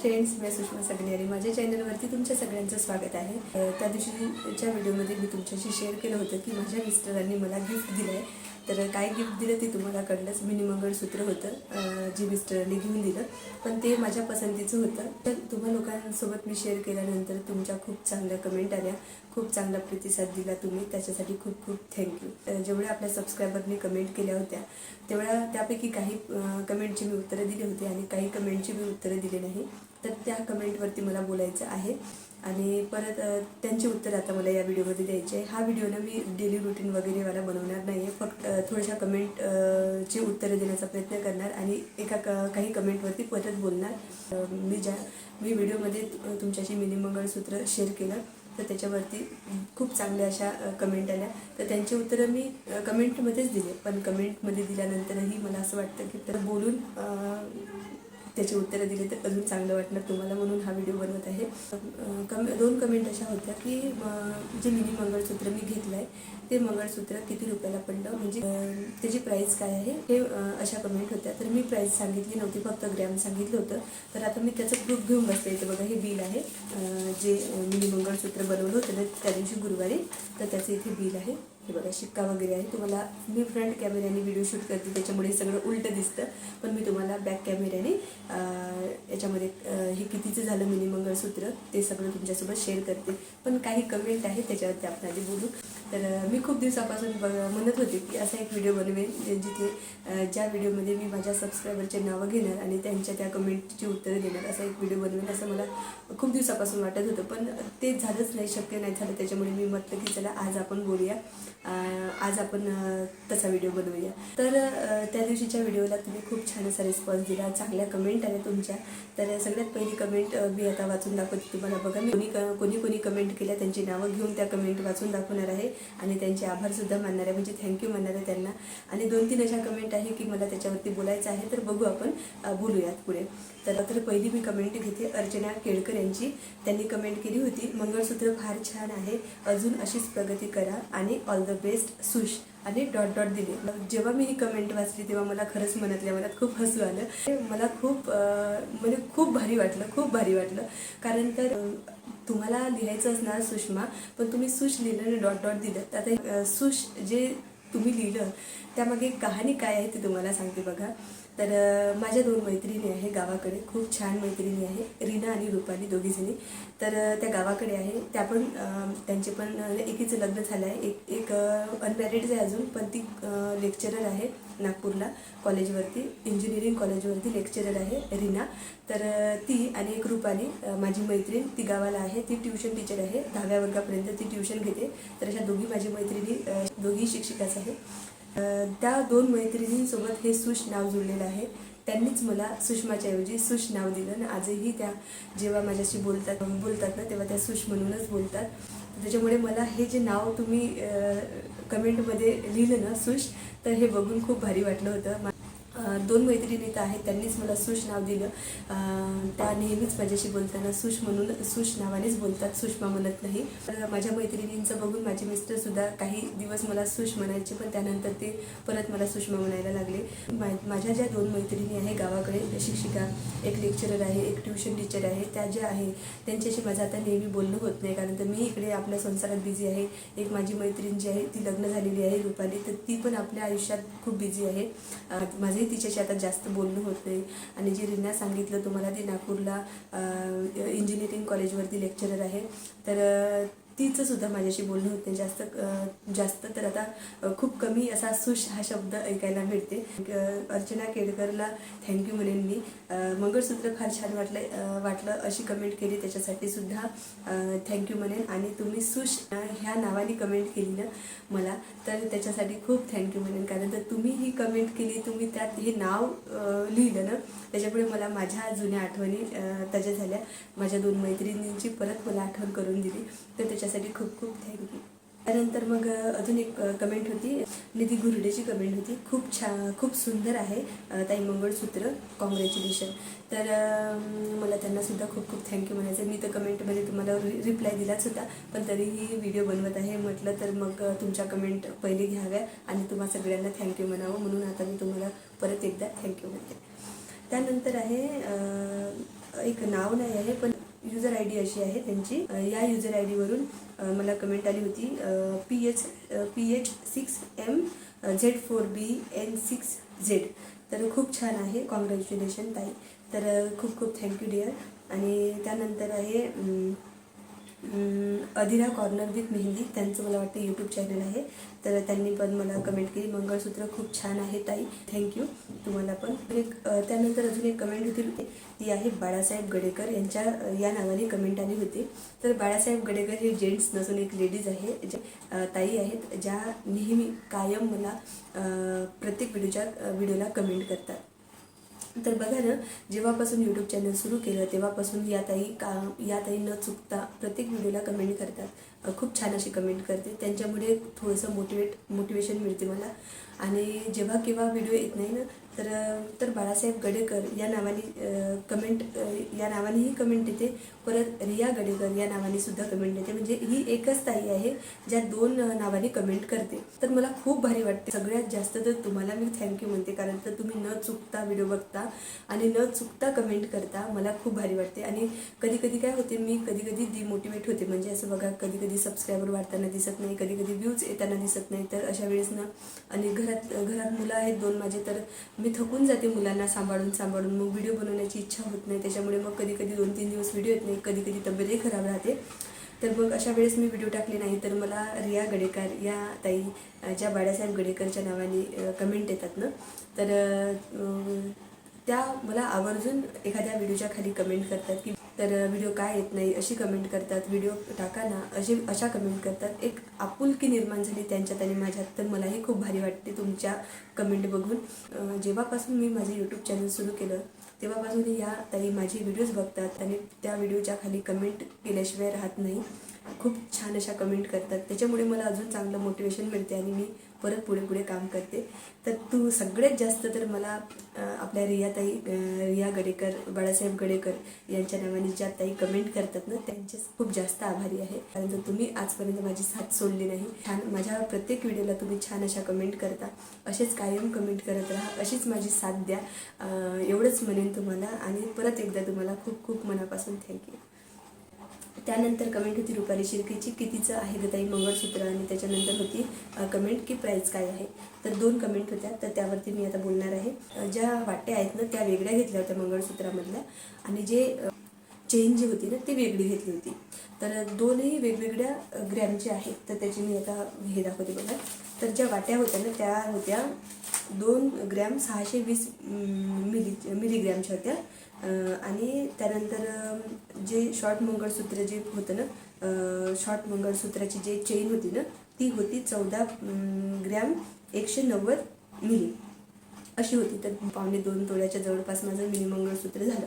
Friends मी सुषमा सगणेरी माझ्या चॅनलवरती तुमच्या सगळ्यांचं स्वागत आहे. त्या दिवशीच्या व्हिडिओमध्ये मी तुमच्याशी शेअर केलं होतं की माझ्या मिस्टरांनी मला गिफ्ट दिलं आहे तर काय गिफ्ट दिलं ते तुम्हाला कळलंच. मिनी मंगळसूत्र होतं जी जे मिस्टरांनी घेऊन दिलं. पण ते माझ्या पसंतीचं होतं. तर तुम्हा लोकांसोबत मी शेअर केल्यानंतर तुमच्या खूप चांगल्या कमेंट आल्या. खूप चांगला प्रतिसाद दिला तुम्ही. त्याच्यासाठी खूप खूप थँक्यू जेवढ्या आपल्या सबस्क्रायबरनी कमेंट केल्या होत्या तेवढ्या त्यापैकी काही कमेंटची मी उत्तरं दिली होती आणि काही कमेंटची मी उत्तरं दिली नाही. तर त्या कमेंटवरती मला बोलायचं आहे. आणि परत त्यांची उत्तर आता मला या व्हिडिओमध्ये द्यायची आहे. हा व्हिडिओ ना मी डेली रुटीन वगैरे मला बनवणार नाही आहे फक्त थोड्याशा कमेंटची उत्तरं देण्याचा प्रयत्न करणार आणि एका क काही कमेंटवरती परत बोलणार. मी ज्या मी व्हिडिओमध्ये तुमच्याशी मिनिमंगळसूत्र शेअर केलं तर त्याच्यावरती खूप चांगल्या अशा कमेंट आल्या. तर त्यांची उत्तरं मी कमेंटमध्येच दिले. पण कमेंटमध्ये दिल्यानंतरही मला असं वाटतं की तर बोलून त्याची उत्तरं दिली तर अजून चांगलं वाटणार तुम्हाला म्हणून हा व्हिडिओ बनवत आहे. कम दोन कमेंट अशा होत्या की जे मिनी मंगळसूत्र मी घेतलं आहे ते मंगळसूत्र किती रुपयाला पडलं? म्हणजे त्याची प्राईस काय आहे? हे अशा कमेंट होत्या. तर मी प्राईस सांगितली नव्हती फक्त ग्रॅम सांगितलं होतं. तर आता मी त्याचं प्रूफ घेऊन बसते. इथं बघा हे बिल आहे. जे मिनी मंगळसूत्र बनवलं होतं त्या दिवशी गुरुवारी तर त्याचं इथे बिल आहे. हे बघा शिक्का वगैरे आहे. तुम्हाला मी फ्रंट कॅमेऱ्याने व्हिडिओ शूट करते त्याच्यामुळे हे सगळं उलटं दिसतं. पण मी तुम्हाला बॅक कॅमेऱ्याने याच्यामध्ये हे कितीचं झालं मिनी मंगळसूत्र ते सगळं तुमच्यासोबत शेअर करते. पण काही कमेंट आहे त्याच्यावरती आपण आधी बोलू. तर मी खूप दिवसापासून ब म्हणत होते की असा एक व्हिडिओ बनवेन जिथे ज्या व्हिडिओमध्ये मी माझ्या सबस्क्रायबरचे नावं घेणार आणि त्यांच्या त्या कमेंटची उत्तरं देणार असा एक व्हिडिओ बनवेन असं मला खूप दिवसापासून वाटत होतं. पण ते झालंच नाही शक्य नाही झालं. त्याच्यामुळे मी म्हटलं की चला आज आपण बोलूया. आज आपण तसा व्हिडिओ बनवूया. तर त्या दिवशीच्या व्हिडिओला तुम्ही खूप छान असा रिस्पॉन्स दिला चांगल्या कमेंट आल्या तुमच्या. तर सगळ्यात पहिली कमेंट मी आता वाचून दाखवते तुम्हाला. बघा मी कोणी क- कोणी कोणी कमेंट केल्या त्यांची नावं घेऊन त्या कमेंट वाचून दाखवणार आहे. आणि त्यांचे आभारसुद्धा मानणारे मानणार आहे. म्हणजे थँक्यू म्हणणार आहे त्यांना. आणि दोन तीन अशा कमेंट आहे की मला त्याच्यावरती बोलायचं आहे तर बघू आपण बोलूयात पुढे. तर तर पहिली मी कमेंट घेते अर्चना केळकर यांची. त्यांनी कमेंट केली होती मंगळसूत्र फार छान आहे. अजून अशीच प्रगती करा आणि ऑल द बेस्ट सुश आणि डॉट डॉट दिले. मग जेव्हा मी ही कमेंट वाचली तेव्हा मला खरंच मनातल्या मनात खूप हसू आलं. मला खूप म्हणजे खूप भारी वाटलं खूप भारी वाटलं. कारण तर तुम्हाला लिहायचं असणार सुषमा पण तुम्ही सुश लिहिलं आणि डॉट डॉट दिलं. तर आता सुश जे तुम्ही लिहिलं त्यामागे कहाणी काय आहे ते तुम्हाला सांगते बघा. तर माझ्या दोन मैत्रिणी आहे गावाकडे. खूप छान मैत्रिणी आहे. रीना आणि रुपाली दोघीजणी तर त्या गावाकडे आहे. त्या पण त्यांचे पण एकीचं लग्न झालं आहे. एक एक अनमॅरिडच आहे अजून पण ती लेक्चरर आहे नागपूरला कॉलेजवरती इंजिनिअरिंग कॉलेजवरती लेक्चरर आहे रीना. तर ती आणि एक रुपाली माझी मैत्रीण ती गावाला आहे. ती ट्युशन टीचर आहे. दहाव्या वर्गापर्यंत ती ट्युशन घेते. तर अशा दोघी माझी मैत्रिणी दोघी शिक्षिकाच आहे. त्या दोन मैत्रिणींसोबत हे सुश नाव जुळलेलं आहे. त्यांनीच मला सुषमाच्या ऐवजी सुश नाव दिलं आणि आजही त्या जेव्हा माझ्याशी बोलतात बोलतात ना तेव्हा त्या सुश म्हणूनच बोलतात. त्याच्यामुळे मला हे जे नाव तुम्ही कमेंटमध्ये लिहिलं ना सुश तर हे बघून खूप भारी वाटलं होतं. दोन मैत्रिणी तर आहेत त्यांनीच मला सुश नाव दिलं. त्या नेहमीच माझ्याशी बोलताना सुश म्हणून सुश नावानेच बोलतात सुषमा म्हणत नाही. तर माझ्या मैत्रिणींचं बघून माझे मिस्टरसुद्धा काही दिवस मला सुश म्हणायचे पण त्यानंतर ते परत मला सुषमा म्हणायला लागले. मा- माझ्या ज्या दोन मैत्रिणी आहे गावाकडे शिक्षिका एक लेक्चरर आहे एक ट्युशन टीचर आहे त्या ज्या आहे त्यांच्याशी माझं आता नेहमी बोलणं होत नाही कारण तर मी इकडे आपल्या संसारात बिझी आहे. एक माझी मैत्रीण जी आहे ती लग्न झालेली आहे रुपाली तर ती पण आपल्या आयुष्यात खूप बिझी आहे. माझे तिच्याशी आता जास्त बोलणं होत नाही आणि जी रीना सांगितलं तुम्हाला ती नागपूरला इंजिनिअरिंग कॉलेजवरती लेक्चरर आहे. तर तिचं सुद्धा माझ्याशी बोलणं होत. नाही जास्त जास्त तर आता खूप कमी असा सुश हा शब्द ऐकायला मिळते. अर्चना केडकरला थँक्यू म्हणेन मी. मंगळसूत्र फार छान वाटलं वाटलं अशी कमेंट केली. त्याच्यासाठी सुद्धा थँक्यू म्हणेन. आणि तुम्ही सुश ह्या नावाने कमेंट केली ना मला तर त्याच्यासाठी खूप थँक्यू म्हणेन. कारण तर तुम्ही ही कमेंट केली तुम्ही त्यात हे नाव लिहिलं ना त्याच्यामुळे मला माझ्या जुन्या आठवणी त्याच्या ताज्या झाल्या. माझ्या दोन मैत्रिणींची परत मला आठवण करून दिली. तर त्याच्या त्यासाठी खूप खूप थँक्यू त्यानंतर मग अजून एक कमेंट होती. निधी गुरुडेची कमेंट होती. खूप छान खूप सुंदर आहे ताई मंगळसूत्र. कॉंग्रॅच्युलेशन तर मला त्यांनासुद्धा खूप खूप थँक्यू म्हणायचं मी तर कमेंटमध्ये तुम्हाला रि रिप्लाय दिलाच होता पण तरीही व्हिडिओ बनवत आहे म्हटलं तर मग तुमच्या कमेंट पहिले घ्याव्या आणि तुम्हा सगळ्यांना थँक्यू म्हणावं. म्हणून आता मी तुम्हाला परत एकदा थँक्यू म्हणते. त्यानंतर आहे एक नाव नाही आहे पण युजर आय डी अशी आहे त्यांची. या युजर आय डीवरून मला कमेंट आली होती P H P H six M Z four B N six Z तर खूप छान आहे. कॉंग्रॅच्युलेशन ताई. तर खूप खूप थँक्यू डिअर आणि त्यानंतर आहे अधिरा अदिरा कॉर्नर विथ मेहंदी त्यांचं मला वाटतं यूट्यूब चॅनल आहे. तर त्यांनी पण मला कमेंट केली. मंगळसूत्र खूप छान आहे ताई. थँक्यू तुम्हाला पण. एक त्यानंतर अजून एक कमेंट होती ती आहे बाळासाहेब गडेकर. यांच्या या नावाने कमेंट आली होती. तर बाळासाहेब गडेकर हे जेंट्स नसून एक लेडीज आहे. जे ताई आहेत ज्या नेहमी कायम मला प्रत्येक व्हिडिओच्या व्हिडिओला कमेंट करतात. तर बघा ना जेव्हापासून यूट्यूब चॅनल सुरू केलं तेव्हापासून या ताई का या ताई न चुकता प्रत्येक व्हिडिओला कमेंट करतात. खूप छान अशी कमेंट करते. त्यांच्यामुळे थोडंसं मोटिवेट मोटिवेशन मिळते मला. आणि जेव्हा केव्हा व्हिडिओ येत नाही ना तर तर बाळासाहेब गडेकर या नावाने कमेंट या नावानेही कमेंट येते. परत रिया गडेकर या नावाने सुद्धा कमेंट येते. म्हणजे ही एकच ताई आहे ज्या दोन नावाने कमेंट करते. तर मला खूप भारी वाटते. सगळ्यात जास्त तर तुम्हाला मी थँक्यू म्हणते. कारण तर तुम्ही न चुकता व्हिडिओ बघता आणि न चुकता कमेंट करता मला खूप भारी वाटते. आणि कधी कधी काय होते मी कधी कधी डिमोटिवेट होते. म्हणजे असं बघा कधी कधी सबस्क्रायबर वाढताना दिसत नाही कधी कधी व्ह्यूज येताना दिसत नाही. तर अशा वेळेस ना आणि घरात घरात मुलं आहेत दोन माझे तर मी थकून जाते मुलांना सांभाळून सांभाळून. मग व्हिडिओ बनवण्याची इच्छा होत नाही. त्याच्यामुळे मग कधी कधी दोन तीन दिवस व्हिडिओ येत नाही. कधी कधी तब्येतही खराब राहते. तर मग अशा वेळेस मी व्हिडिओ टाकले नाही. तर मला रिया गडेकर या ताई ज्या बाळासाहेब गडेकरच्या नावाने कमेंट येतात ना? तर त्या मला आवर्जून एखाद्या व्हिडिओच्या खाली कमेंट करतात की तर व्हिडिओ काय येत नाही अशी कमेंट करतात. व्हिडिओ टाका ना अशी अशा कमेंट करतात. एक आपुलकी निर्माण झाली त्यांच्यात आणि माझ्यात. तर मलाही खूप भारी वाटते तुमच्या कमेंट बघून. जेव्हापासून मी माझे यूट्यूब चॅनल सुरू केलं तेव्हापासून या ताई माझे व्हिडिओज बघतात आणि त्या व्हिडिओच्या खाली कमेंट केल्याशिवाय राहत नाही. खूप छान अशा कमेंट करतात. त्याच्यामुळे मला अजून चांगलं मोटिवेशन मिळते आणि मी परत पुढे पुढे काम करते. तर तू सगळ्यात जास्त तर मला आपल्या रियाताई रिया गडेकर बाळासाहेब गडेकर यांच्या नावाने ज्या ताई कमेंट करतात ना त्यांचे खूप जास्त आभारी आहे. कारण तर तुम्ही आजपर्यंत माझी साथ सोडली नाही छान माझ्या प्रत्येक व्हिडिओला तुम्ही छान अशा कमेंट करता. असेच कायम कमेंट करत राहा अशीच माझी साथ द्या. एवढंच म्हणेन तुम्हाला. आणि परत एकदा तुम्हाला खूप खूप मनापासून थँक्यू त्यानंतर कमेंट होती रुपाली शिर्केची कितीचं आहे ग ताई मंगळसूत्र? आणि त्याच्यानंतर होती कमेंट की प्राईस काय आहे? तर दोन कमेंट होत्या तर त्यावरती मी आता बोलणार आहे. ज्या वाट्या आहेत ना त्या वेगळ्या घेतल्या होत्या मंगळसूत्रामधल्या. आणि जे चेन जी होती ना ती वेगळी घेतली होती. तर दोनही वेगवेगळ्या ग्रॅमचे आहेत. तर त्याची मी आता हे दाखवते बघा. तर ज्या वाट्या होत्या ना त्या होत्या दोन ग्रॅम सहाशे वीस मिली मिलीग्रॅमच्या होत्या. आणि त्यानंतर जे शॉर्ट मंगळसूत्र जे होतं ना शॉर्ट मंगळसूत्राची जे चेन होती ना ती होती चौदा ग्रॅम एकशे नव्वद मिली. अशी होती. तर पावणे दोन तोळ्याच्या जवळपास माझं मिनी मंगळसूत्र झालं.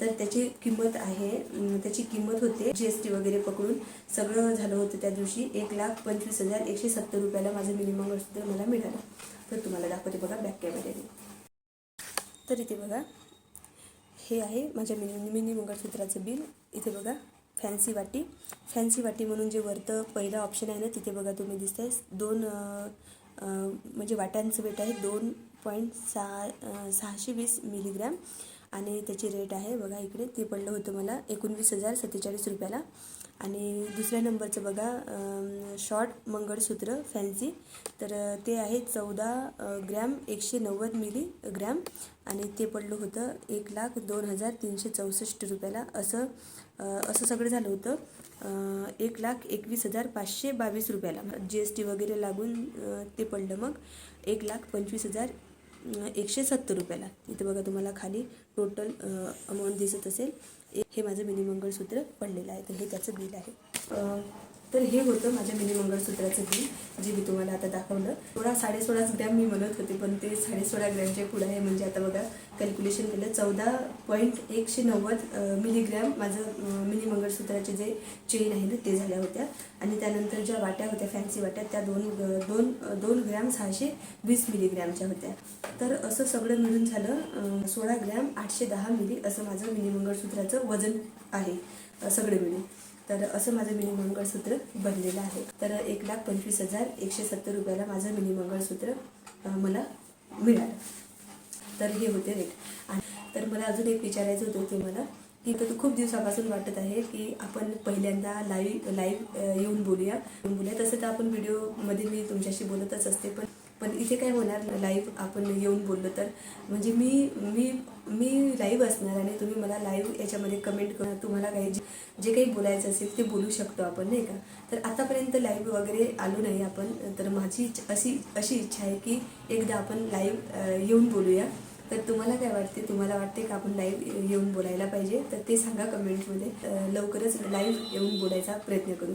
तर त्याची किंमत आहे त्याची किंमत होते जी एस टी वगैरे पकडून सगळं झालं होतं त्या दिवशी एक लाख पंचवीस हजार एकशे सत्तर रुपयाला माझं मिनी मंगळसूत्र मला मिळालं. तर तुम्हाला दाखवते बघा बॅक कॅमेऱ्याने. तर इथे बघा हे आहे माझ्या मिनी मिनी मंगळसूत्राचं बिल. इथे बघा फॅन्सी वाटी. फॅन्सी वाटी म्हणून जे वरतं पहिलं ऑप्शन आहे ना तिथे बघा तुम्ही दिसत म्हणजे आहे दोन म्हणजे वाट्यांचं वेट आहे दोन पॉईंट सहा सहाशे वीस मिलीग्रॅम आणि त्याची रेट आहे बघा इकडे ते पडलं होतं मला एकोणवीस हजार सत्तेचाळीस रुपयाला. आणि दुसऱ्या नंबरचं बघा शॉर्ट मंगळसूत्र फॅन्सी तर ते आहे चौदा ग्रॅम एकशे नव्वद मिली ग्रॅम. आणि ते पडलं होतं एक लाख दोन हजार तीनशे चौसष्ट रुपयाला. असं असं सगळं झालं होतं. एक लाख एकवीस हजार पाचशे बावीस रुपयाला. जी एस टी वगैरे लागून ते पडलं मग. एक लाख पंचवीस हजार एकशे सत्तर रुपयाला. इथे बघा तुम्हाला खाली टोटल अमाऊंट दिसत असेल. हे माझं मिनी मंगळसूत्र पडलेलं आहे. तर हे त्याचं बिल आहे. तर हे होतं माझ्या मिनी मंगळसूत्राचं बिल जे मी तुम्हाला आता दाखवलं. सोळा साडेसोळाच ग्रॅम मी म्हणत होते पण ते साडेसोळा ग्रॅमच्या पुढं आहे. म्हणजे आता बघा कॅल्क्युलेशन केलं चौदा पॉईंट एकशे नव्वद मिलीग्रॅम माझं मिनी मंगळसूत्राचे जे चेन आहे ना ते झाल्या होत्या. आणि त्यानंतर ज्या वाट्या होत्या फॅन्सी वाट्या त्या दोन दोन दोन ग्रॅम सहाशे वीस मिलीग्रॅमच्या होत्या. तर असं सगळं मिळून झालं सोळा ग्रॅम आठशे दहा मिली असं माझं मिनी मंगळसूत्राचं वजन आहे. सगळं मिळून. तर असं माझं मिनी मंगळसूत्र बनलेलं आहे. तर एक लाख पंचवीस हजार एकशे सत्तर रुपयाला माझं मिनी मंगळसूत्र मला मिळालं. तर हे होते रेट आणि तर मला अजून एक विचारायचं होतं ते मला की तर खूप दिवसापासून वाटत आहे की आपण पहिल्यांदा लाईव्ह लाईव्ह येऊन बोलूया. येऊन बोलूया. तसं तर आपण व्हिडिओमध्ये मी तुमच्याशी बोलतच असते पण पण इथे काय होणार लाईव्ह आपण येऊन बोललो तर. म्हणजे मी मी मी लाईव्ह असणार आणि तुम्ही मला लाईव्ह याच्यामध्ये कमेंट करून तुम्हाला काही जे जे काही बोलायचं असेल ते बोलू शकतो आपण नाही का? तर आतापर्यंत लाईव्ह वगैरे आलो नाही आपण तर माझी अशी अशी इच्छा आहे की एकदा आपण लाईव्ह येऊन बोलूया. तर तुम्हाला काय वाटते? तुम्हाला वाटते का आपण लाईव्ह येऊन बोलायला पाहिजे? तर ते सांगा कमेंटमध्ये लवकरच लाईव्ह येऊन बोलायचा प्रयत्न करू.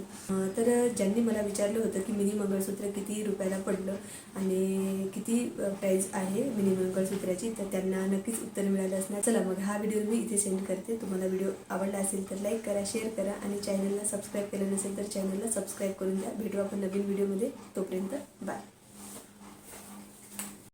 तर ज्यांनी मला विचारलं होतं की मिनी मंगळसूत्र किती रुपयाला पडलं आणि किती प्राईज आहे मिनी मंगळसूत्राची तर त्यांना नक्कीच उत्तर मिळालं असणार. चला मग हा व्हिडिओ मी इथे सेंड करते. तुम्हाला व्हिडिओ आवडला असेल तर लाईक करा शेअर करा आणि चॅनलला सबस्क्राईब केलं नसेल तर चॅनलला सबस्क्राईब करून द्या. भेटू आपण नवीन व्हिडिओमध्ये तोपर्यंत बाय